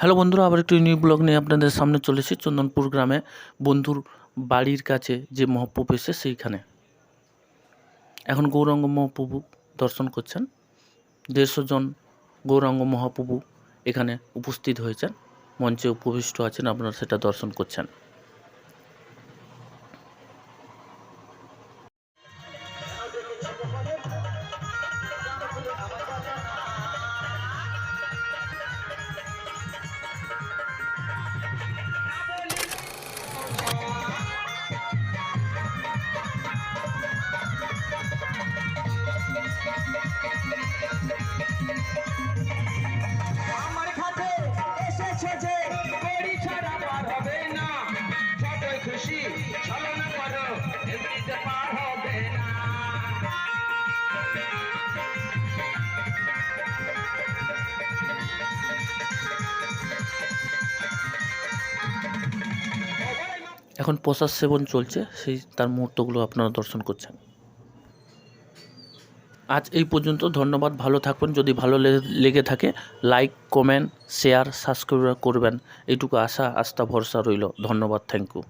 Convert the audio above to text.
Hello বন্ধুরা, আবার একটি নিউ ব্লগ নিয়ে আপনাদের সামনে চলে চলেছি চন্দনপুর গ্রামে বন্ধুর বাড়ির কাছে যে মহাপ্রভু এসে সেইখানে। এখন গৌরাঙ্গ মহাপ্রভু দর্শন করছেন। দেড়শো জন গৌরাঙ্গ মহাপ্রভু এখানে উপস্থিত হয়েছেন, মঞ্চে উপবিষ্ট আছেন, আপনারা সেটা দর্শন করছেন। খুশি করো না। এখন প্রসাদ সেবন চলছে, সেই তার মুহূর্তগুলো আপনারা দর্শন করছেন। আজ এই পর্যন্ত, ধন্যবাদ, ভালো থাকবেন। যদি ভালো লেগে থাকে লাইক কমেন্ট শেয়ার সাবস্ক্রাইব করবেন। এইটুকু আশা, আস্থা, ভরসা রইল। ধন্যবাদ থ্যাংক ইউ